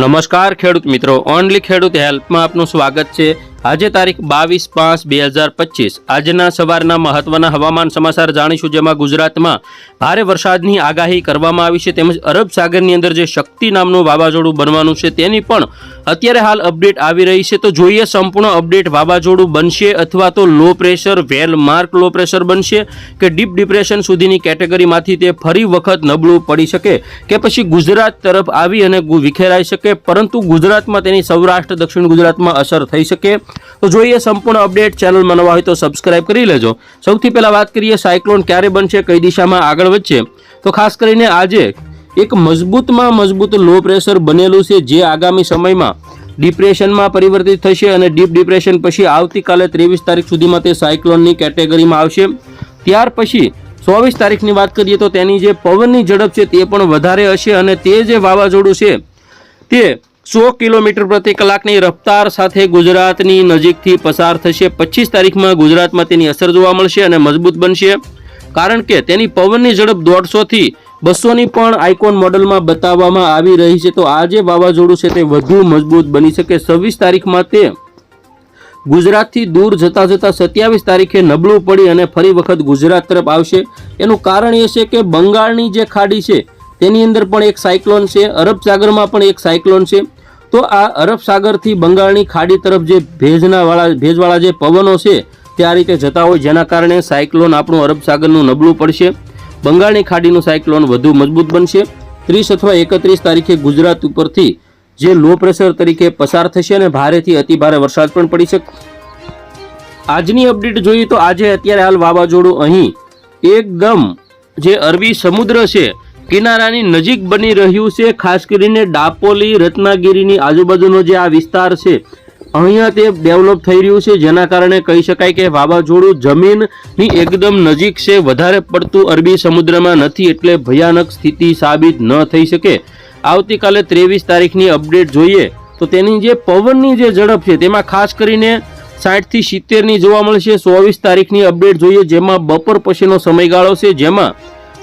નમસ્કાર ખેડૂત મિત્રો. ઓનલી ખેડૂત હેલ્પમાં આપનું સ્વાગત છે. આજે તારીખ બાવીસ પાંચ બે હજાર પચીસ. આજના સવારના મહત્વના હવામાન સમાચાર જાણીશું, જેમાં ગુજરાતમાં ભારે વરસાદની આગાહી કરવામાં આવી છે. તેમજ અરબ સાગરની અંદર જે શક્તિ નામનું વાવાઝોડું બનવાનું છે, તેની પણ અત્યારે હાલ અપડેટ આવી રહી છે. તો જોઈએ સંપૂર્ણ અપડેટ વાવાઝોડું બનશે અથવા તો low pressure well mark low pressure બનશે કે ડીપ ડિપ્રેશન સુધીની કેટેગરીમાંથી તે ફરી વખત નબળું પડી શકે કે પછી ગુજરાત તરફ આવી અને વિખેરાઈ શકે. પરંતુ ગુજરાતમાં તેની સૌરાષ્ટ્ર, દક્ષિણ ગુજરાતમાં અસર થઈ શકે. તો જોઈએ સંપૂર્ણ અપડેટ. ચેનલમાં નવા હોય તો સબસ્ક્રાઇબ કરી લેજો. સૌથી પહેલાં વાત કરીએ સાયક્લોન ક્યારે બનશે, કઈ દિશામાં આગળ વધશે? તો ખાસ કરીને આજે એક મજબૂતમાં મજબૂત લો પ્રેશર બનેલું છે જે આગામી સમયમાં ડિપ્રેશનમાં પરિવર્તિત થશે અને ડીપ ડિપ્રેશન પછી આવતીકાલે ત્રેવીસ તારીખ સુધીમાં તે સાયક્લોનની કેટેગરીમાં આવશે. ત્યાર પછી ચોવીસ તારીખની વાત કરીએ તો તેની જે પવનની ઝડપ છે તે પણ વધારે હશે અને તે જે વાવાઝોડું છે તે સો કિલોમીટર પ્રતિ કલાકની રફતાર સાથે ગુજરાતની નજીકથી પસાર થશે. પચીસ તારીખમાં ગુજરાતમાં તેની અસર જોવા મળશે અને મજબૂત બનશે. કારણ કે તેની પવનની ઝડપ દોઢસોથી બસોની પણ આઇકોન મોડલમાં બતાવવામાં આવી રહી છે. તો આ જે વાવાઝોડું છે તે વધુ મજબૂત બની શકે. છવ્વીસ તારીખમાં તે ગુજરાતથી દૂર જતાં જતાં સત્યાવીસ તારીખે નબળું પડી અને ફરી વખત ગુજરાત તરફ આવશે. એનું કારણ એ છે કે બંગાળની જે ખાડી છે તેની અંદર પણ એક સાયક્લોન છે, અરબ સાગરમાં પણ એક સાયક્લોન છે. તો આ અરબ સાગરથી બંગાળની ખાડી તરફ જે ભેજના વાળા, ભેજવાળા જે પવનો છે, તે આ રીતે જતા હોય, જેના કારણે સાયક્લોન આપણું અરબ સાગરનું નબળું પડશે. બંગાળની ખાડીનું સાયક્લોન વધુ મજબૂત બનશે. ત્રીસ અથવા એકત્રીસ તારીખે ગુજરાત ઉપરથી જે લો પ્રેશર તરીકે પસાર થશે અને ભારેથી અતિભારે વરસાદ પણ પડી શકે, આજની અપડેટ જોઈએ તો આજે અત્યારે હાલ વાવાઝોડું અહીં એકદમ જે અરબી સમુદ્ર છે કિનારાની નજીક બની રહ્યું છે, ખાસ કરીને ડાપોલી, રત્નાગીરીની આજુબાજુનો જે આ વિસ્તાર છે, અહીંયા તે ડેવલપ થઈ રહ્યું છે. જેના કારણે કહી શકાય કે વાવાઝોડું જમીનની એકદમ નજીક છે. વધારે પડતું અરબી સમુદ્રમાં નથી એટલે ભયાનક સ્થિતિ સાબિત ન થઈ શકે. આવતીકાલે ત્રેવીસ તારીખની અપડેટ જોઈએ તો તેની જે પવનની જે ઝડપ છે, તેમાં ખાસ કરીને સાઠથી સિત્તેરની જોવા મળશે. ચોવીસ તારીખની અપડેટ જોઈએ, જેમાં બપોર પછીનો સમયગાળો છે, જેમાં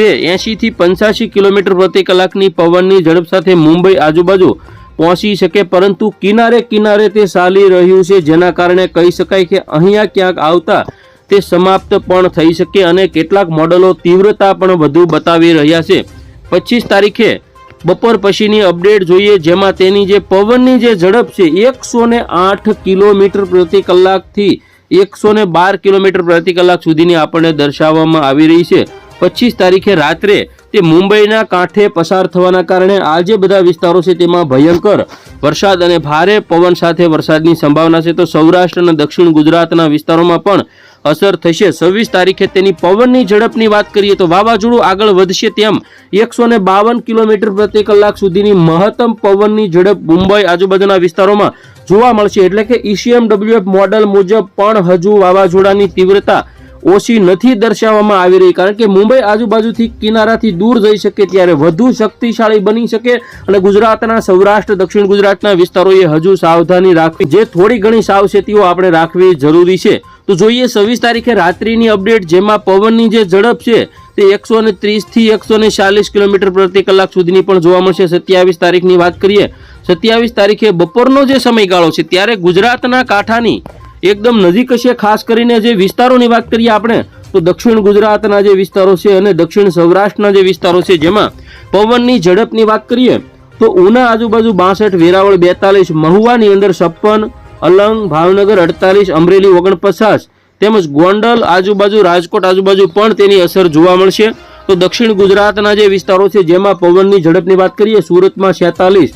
તે એંશીથી પંચ્યાસી કિલોમીટર પ્રતિ કલાકની પવનની ઝડપ સાથે મુંબઈ આજુબાજુ પહોંચી શકે, પરંતુ કિનારે કિનારે તે ચાલી રહ્યું છે, જેના કારણે કહી શકાય કે અહીંયા ક્યાંક આવતા તે સમાપ્ત પણ થઈ શકે અને કેટલાક મોડલો તીવ્રતા પણ વધુ બતાવી રહ્યા છે. પચીસ તારીખે બપોર પછીની અપડેટ જોઈએ, જેમાં તેની જે પવનની જે ઝડપ છે એકસો આઠ કિલોમીટર પ્રતિ કલાકથી એકસો બાર કિલોમીટર પ્રતિ કલાક સુધીની આપણને દર્શાવવામાં આવી રહી છે. પચીસ તારીખે રાત્રે તે મુંબઈના કાંઠે પસાર થવાના કારણે આ જે બધા વિસ્તારો છે તેમાં ભયંકર વરસાદ અને ભારે પવન સાથે વરસાદની સંભાવના છે. તો સૌરાષ્ટ્ર અને દક્ષિણ ગુજરાતના વિસ્તારોમાં પણ અસર થશે. છવ્વીસ તારીખે તેની પવનની ઝડપની વાત કરીએ તો વાવાઝોડું આગળ વધશે તેમ એકસો ને બાવન કિલોમીટર પ્રતિ કલાક સુધીની મહત્તમ પવનની ઝડપ મુંબઈ આજુબાજુના વિસ્તારોમાં જોવા મળશે. એટલે કે ઈસીએમડબ્લ્યુએફ મોડલ મુજબ પણ હજુ વાવાઝોડાની તીવ્રતા ઓછી નથી દર્શાવવામાં આવી રહી કારણ કે મુંબઈ આજુબાજુથી કિનારાથી દૂર જઈ શકે ત્યારે વધુ શક્તિશાળી બની શકે અને ગુજરાતના સૌરાષ્ટ્ર, દક્ષિણ ગુજરાતના વિસ્તારોએ હજુ સાવધાની રાખવી જે થોડી ઘણી સાવચેતીઓ આપણે રાખવી જરૂરી છે. તો જોઈએ છવ્વીસ તારીખે રાત્રિની અપડેટ જેમાં પવનની જે ઝડપ છે તે એકસો ને ત્રીસથી એકસો ને ચાલીસ કિલોમીટર પ્રતિ કલાક સુધીની પણ જોવા મળશે. સત્યાવીસ તારીખની વાત કરીએ, સત્યાવીસ તારીખે બપોરનો જે સમયગાળો છે, ત્યારે ગુજરાતના કાંઠાની એકદમ નજીક હશે ખાસ કરીને જે વિસ્તારોની વાત કરીએ આપણે, તો દક્ષિણ ગુજરાતના જે વિસ્તારો છે અને દક્ષિણ સૌરાષ્ટ્રના જે વિસ્તારો છે, જેમાં પવનની ઝડપની વાત કરીએ, તો ઉના આજુબાજુ બાસઠ, વેરાવળ બેતાલીસ, મહુવાની અંદર છપ્પન, અલંગ, ભાવનગર અડતાલીસ, અમરેલી ઓગણપચાસ, તેમજ ગોંડલ આજુબાજુ, રાજકોટ આજુબાજુ પણ તેની અસર જોવા મળશે. તો દક્ષિણ ગુજરાતના જે વિસ્તારો છે, જેમાં પવનની ઝડપની વાત કરીએ, સુરતમાં છેતાલીસ,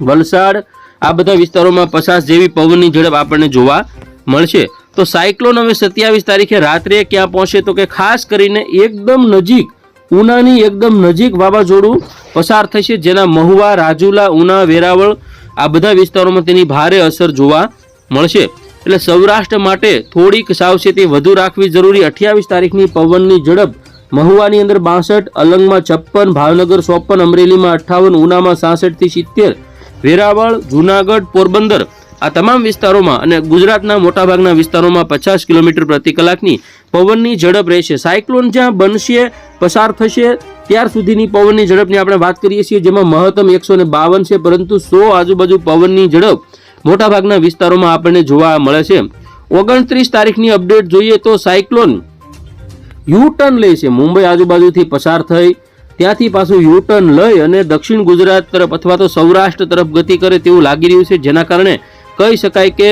વલસાડ, આ બધા વિસ્તારોમાં પચાસ જેવી પવનની ઝડપ આપણને જોવા મળશે. તો સાયક્લોન હવે સત્યાવીસ તારીખે રાત્રે ક્યાં પહોંચે તો કે ખાસ કરીને એકદમ નજીક, ઉનાની એકદમ નજીક વાવાઝોડું પસાર થશે, જેના મહુવા, રાજુલા, ઉના, વેરાવળ આ બધા વિસ્તારોમાં તેની ભારે અસર જોવા મળશે. એટલે સૌરાષ્ટ્ર માટે થોડીક સાવચેતી વધુ રાખવી જરૂરી. અઠ્યાવીસ તારીખની પવનની ઝડપ મહુવાની અંદર બાસઠ, અલંગમાં છપ્પન, ભાવનગર ચોપન, અમરેલીમાં અઠ્ઠાવન, ઉનામાં સાસઠથી સિત્તેર, વેરાવળ, જુનાગઢ, પોરબંદર આ તમામ વિસ્તારોમાં અને ગુજરાતના મોટાભાગના વિસ્તારોમાં પચાસ કિલોમીટર પ્રતિ કલાકની પવનની ઝડપ રહેશે. સાયક્લોન જ્યાં બનશે, પસાર થશે, ત્યાર સુધીની પવનની ઝડપની આપણે વાત કરીએ છીએ, જેમાં મહત્તમ એકસો બાવન છે, પરંતુ સો આજુબાજુ પવનની ઝડપ મોટાભાગના વિસ્તારોમાં આપણને જોવા મળે છે. ઓગણત્રીસ તારીખની અપડેટ જોઈએ તો સાયક્લોન યુ ટર્ન લે છે. મુંબઈ આજુબાજુથી પસાર થઈ, ત્યાંથી પાછું યુ ટર્ન લઈ અને દક્ષિણ ગુજરાત તરફ અથવા તો સૌરાષ્ટ્ર તરફ ગતિ કરે તેવું લાગી રહ્યું છે, જેના કારણે કહી શકાય કે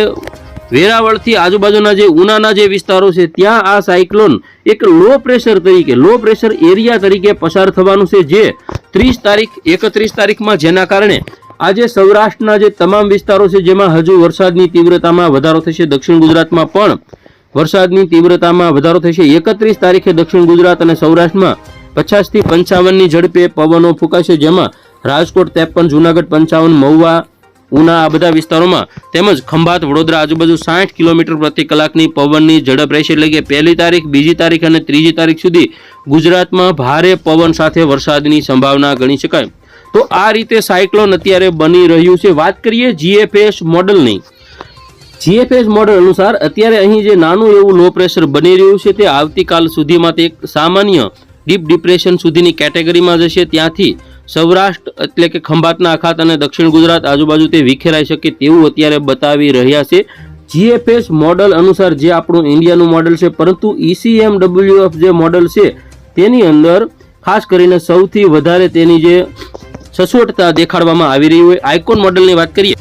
વેરાવળથી આજુબાજુના જે ઉનાના જે વિસ્તારો છે, ત્યાં આ સાયક્લોન એક લો પ્રેશર તરીકે લો પ્રેશર એરિયા તરીકે પસાર થવાનું છે, જે ત્રીસ તારીખ, એકત્રીસ તારીખમાં જેના કારણે આજે સૌરાષ્ટ્રના જે તમામ વિસ્તારો છે, જેમાં હજુ વરસાદની તીવ્રતામાં વધારો થશે, દક્ષિણ ગુજરાતમાં પણ વરસાદની તીવ્રતામાં વધારો થશે. એકત્રીસ તારીખે દક્ષિણ ગુજરાત અને સૌરાષ્ટ્રમાં પચાસથી પંચાવનની ઝડપે પવનો ફૂંકાશે, જેમાં રાજકોટ ત્રેપન જુનાગઢ, પંચાવન, મહુવા ઉના આ બધા વિસ્તારોમાં તેમજ ખંભાત વડોદરા આજુબાજુ સાઠ કિલોમીટર પ્રતિ કલાકની પવનની ઝડપ રહેશે એટલે કે પહેલી તારીખ, બીજી તારીખ અને ત્રીજી તારીખ સુધી ગુજરાતમાં ભારે પવન સાથે વરસાદની સંભાવના ગણી શકાય. તો આ રીતે સાયક્લોન અત્યારે બની રહ્યું છે. વાત કરીએ જીએફએસ મોડલની. જીએફએસ મોડલ અનુસાર અત્યારે અહીં જે નાનું એવું લો પ્રેશર બની રહ્યું છે તે આવતીકાલ સુધીમાં તે એક સામાન્ય ડીપ ડિપ્રેશન સુધીની કેટેગરીમાં જશે. ત્યાંથી સૌરાષ્ટ્ર એટલે કે ખંભાતના અખાત અને દક્ષિણ ગુજરાત આજુબાજુ તે વિખેરાઈ શકે તેવું અત્યારે બતાવી રહ્યા છે. જીએફએસ મોડલ અનુસાર જે આપણું ઇન્ડિયાનું મોડલ છે, પરંતુ E ઈસીએમ ડબલ્યુએફ જે મોડલ છે, તેની અંદર ખાસ કરીને સૌથી વધારે તેની જે સચોટતા દેખાડવામાં આવી રહી હોય. આઇકોન મોડલની વાત કરીએ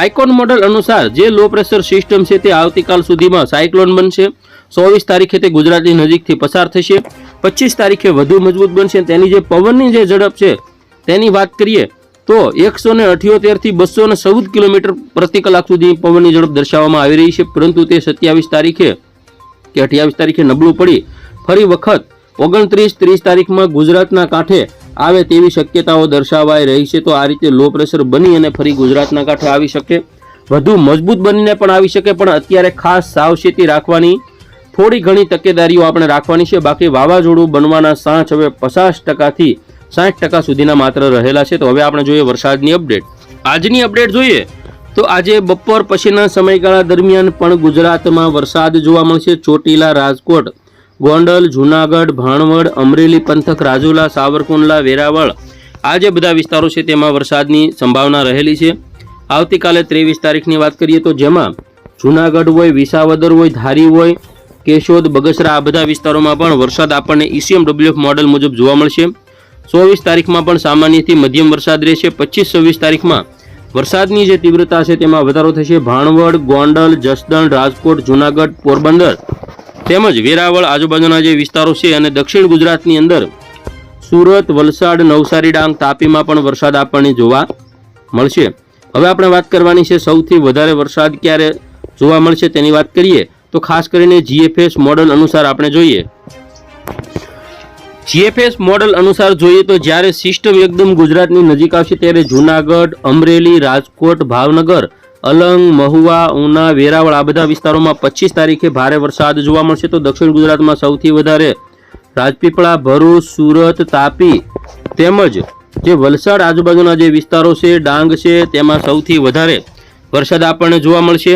આઇકોન મોડલ અનુસાર જે લો પ્રેશર સિસ્ટમ છે તે આવતીકાલ સુધીમાં સાયક્લોન બનશે. ચોવીસ તારીખે તે ગુજરાતની નજીકથી પસાર થશે. પચીસ તારીખે વધુ મજબૂત બનશે તેની જે પવનની જે ઝડપ છે, તેની વાત કરીએ, તો એકસો ને અઠ્યોતેરથી બસો ને ચૌદ કિલોમીટર પ્રતિ કલાક સુધી પવનની ઝડપ દર્શાવવામાં આવી રહી છે, પરંતુ તે સત્યાવીસ તારીખે કે અઠ્યાવીસ તારીખે નબળું પડી. ફરી વખત ઓગણત્રીસ ત્રીસ તારીખમાં ગુજરાતના કાંઠે આવે તેવી શક્યતાઓ દર્શાવાઈ રહી છે, તો આ રીતે લો પ્રેશર બની અને ફરી ગુજરાતના કાંઠે આવી શકે. વધુ મજબૂત બનીને પણ આવી શકે, પણ અત્યારે ખાસ સાવચેતી રાખવાની થોડી ઘણી તકેદારીઓ આપણે રાખવાની છે. બાકી વાવાઝોડું બનવાના સાંચ હવે પચાસ ટકાથી સાઠ ટકા સુધીના માત્ર રહેલા છે. તો હવે આપણે જોઈએ વરસાદની અપડેટ. આજની અપડેટ જોઈએ તો આજે બપોર પછીના સમયગાળા દરમિયાન પણ ગુજરાતમાં વરસાદ જોવા મળશે. ચોટીલા, રાજકોટ, ગોંડલ, જુનાગઢ, ભાણવડ, અમરેલી, પંથક, રાજુલા, સાવરકુંડલા, વેરાવળ આ જે બધા વિસ્તારો છે તેમાં વરસાદની સંભાવના રહેલી છે. આવતીકાલે ત્રેવીસ તારીખની વાત કરીએ તો જેમાં જુનાગઢ હોય, વિસાવદર હોય, ધારી હોય કેશોદ, બગસરા આ બધા વિસ્તારોમાં પણ વરસાદ આપણને ઈસીએમડબ્લ્યુએફ મોડલ મુજબ જોવા મળશે. ચોવીસ તારીખમાં પણ સામાન્યથી મધ્યમ વરસાદ રહેશે. પચીસ, છવ્વીસ તારીખમાં વરસાદની જે તીવ્રતા છે તેમાં વધારો થશે. ભાણવડ, ગોંડલ, જસદણ, રાજકોટ, જુનાગઢ, પોરબંદર તેમજ વેરાવળ આજુબાજુના જે વિસ્તારો છે અને દક્ષિણ ગુજરાતની અંદર સુરત, વલસાડ, નવસારી, ડાંગ, તાપીમાં પણ વરસાદ આપણને જોવા મળશે. હવે આપણે વાત કરવાની છે સૌથી વધારે વરસાદ ક્યારે જોવા મળશે તેની વાત કરીએ તો ખાસ કરીને જીએફએસ મોડલ અનુસાર આપણે જોઈએ. જીએફએસ મોડલ અનુસાર જોઈએ તો જ્યારે સિસ્ટમ એકદમ ગુજરાતની નજીક આવશે ત્યારે જુનાગઢ, અમરેલી, રાજકોટ, ભાવનગર, અલંગ, મહુવા, ઉના, વેરાવળ આ બધા વિસ્તારોમાં પચીસ તારીખે ભારે વરસાદ જોવા મળશે તો દક્ષિણ ગુજરાતમાં સૌથી વધારે રાજપીપળા, ભરૂચ, સુરત, તાપી તેમજ જે વલસાડ આજુબાજુના જે વિસ્તારો છે, ડાંગ છે તેમાં સૌથી વધારે વરસાદ આપણને જોવા મળશે.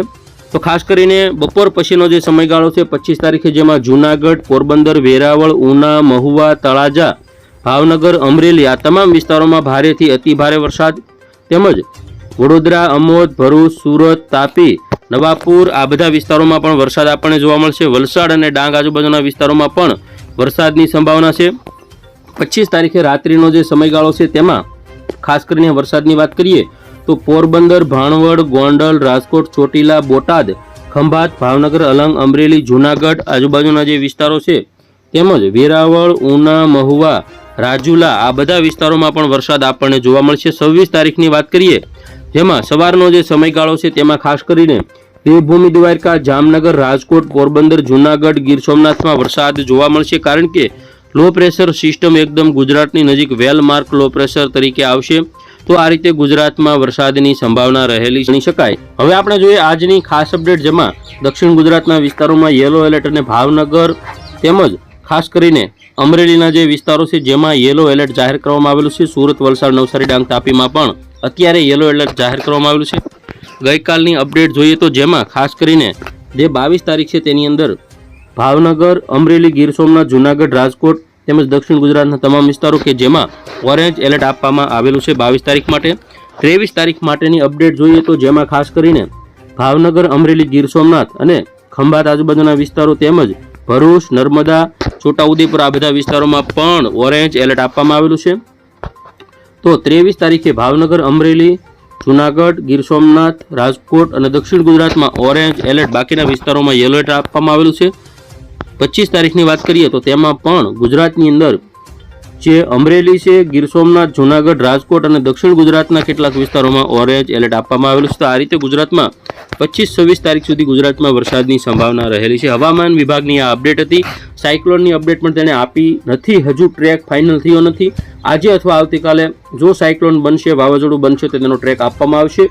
તો ખાસ કરીને બપોર પછીનો જે સમયગાળો છે, પચીસ તારીખે જેમાં જુનાગઢ, પોરબંદર, વેરાવળ, ઉના, મહુવા, તળાજા, ભાવનગર, અમરેલી આ તમામ વિસ્તારોમાં ભારેથી અતિ ભારે વરસાદ તેમજ વડોદરા, અમોદ, ભરૂચ, સુરત, તાપી, નવાપુર આ બધા વિસ્તારોમાં પણ વરસાદ આપણને જોવા મળશે. વલસાડ અને ડાંગ આજુબાજુના વિસ્તારોમાં પણ વરસાદની સંભાવના છે. પચીસ તારીખે રાત્રિનો જે સમયગાળો છે, તેમાં ખાસ કરીને વરસાદની વાત કરીએ તો પોરબંદર, ભાણવડ, ગોંડલ, રાજકોટ, ચોટીલા, બોટાદ, ખંભાત, ભાવનગર, અલંગ, અમરેલી, જૂનાગઢ, આજુબાજુના જે વિસ્તારો છે, તેમજ વેરાવળ, ઉના, મહુવા, રાજુલા, આ બધા વિસ્તારોમાં પણ વરસાદ આપણને જોવા મળશે. છવ્વીસ તારીખની વાત કરીએ, જેમાં સવારનો જે સમયગાળો છે, તેમાં ખાસ કરીને દેવભૂમિ દ્વારકા, જામનગર, રાજકોટ, પોરબંદર, જૂનાગઢ, ગીર સોમનાથમાં વરસાદ જોવા મળશે. કારણ કે લો પ્રેશર સિસ્ટમ એકદમ ગુજરાતની નજીક વેલ માર્ક લો પ્રેશર તરીકે આવશે. તો આ રીતે ગુજરાતમાં વરસાદની સંભાવના રહેલી ગણી શકાય. હવે આપણે જોઈએ આજની ખાસ અપડેટ જેમાં દક્ષિણ ગુજરાતના વિસ્તારોમાં યલો એલર્ટ અને ભાવનગર તેમજ ખાસ કરીને અમરેલીના જે વિસ્તારો છે જેમાં યલો એલર્ટ જાહેર કરવામાં આવેલું છે. સુરત, વલસાડ, નવસારી, ડાંગ, તાપીમાં પણ અત્યારે યલો એલર્ટ જાહેર કરવામાં આવેલું છે. ગઈકાલની અપડેટ જોઈએ તો જેમાં ખાસ કરીને જે બાવીસ તારીખ છે તેની અંદર ભાવનગર, અમરેલી, ગીર સોમનાથ, જુનાગઢ, રાજકોટ તેમજ દક્ષિણ ગુજરાતના તમામ વિસ્તારો કે જેમાં ઓરેન્જ એલર્ટ આપવામાં આવેલું છે બાવીસ તારીખ માટે. ત્રેવીસ તારીખ માટેની અપડેટ જોઈએ તો જેમાં ખાસ કરીને ભાવનગર, અમરેલી, ગીર સોમનાથ અને ખંભાત આજુબાજુના વિસ્તારો તેમજ ભરૂચ, નર્મદા, છોટાઉદેપુર આ બધા વિસ્તારોમાં પણ ઓરેન્જ એલર્ટ આપવામાં આવેલું છે. તો ત્રેવીસ તારીખે ભાવનગર, અમરેલી, જુનાગઢ, ગીર સોમનાથ, રાજકોટ અને દક્ષિણ ગુજરાતમાં ઓરેન્જ એલર્ટ બાકીના વિસ્તારોમાં યલો એલર્ટ આપવામાં આવેલું છે. પચીસ તારીખની વાત કરીએ તો તેમાં પણ ગુજરાતની અંદર જે અમરેલી છે, ગીર સોમનાથ, જુનાગઢ, રાજકોટ અને દક્ષિણ ગુજરાતના કેટલાક વિસ્તારોમાં ઓરેન્જ એલર્ટ આપવામાં આવેલું છે. તો આ રીતે ગુજરાતમાં પચીસ છવ્વીસ તારીખ સુધી ગુજરાતમાં વરસાદની સંભાવના રહેલી છે. હવામાન વિભાગની આ અપડેટ હતી. સાયક્લોનની અપડેટ પણ તેણે આપી નથી. હજુ ટ્રેક ફાઇનલ થયો નથી. આજે અથવા આવતીકાલે જો સાયક્લોન બનશે, વાવાઝોડું બનશે, તો તેનો ટ્રેક આપવામાં આવશે.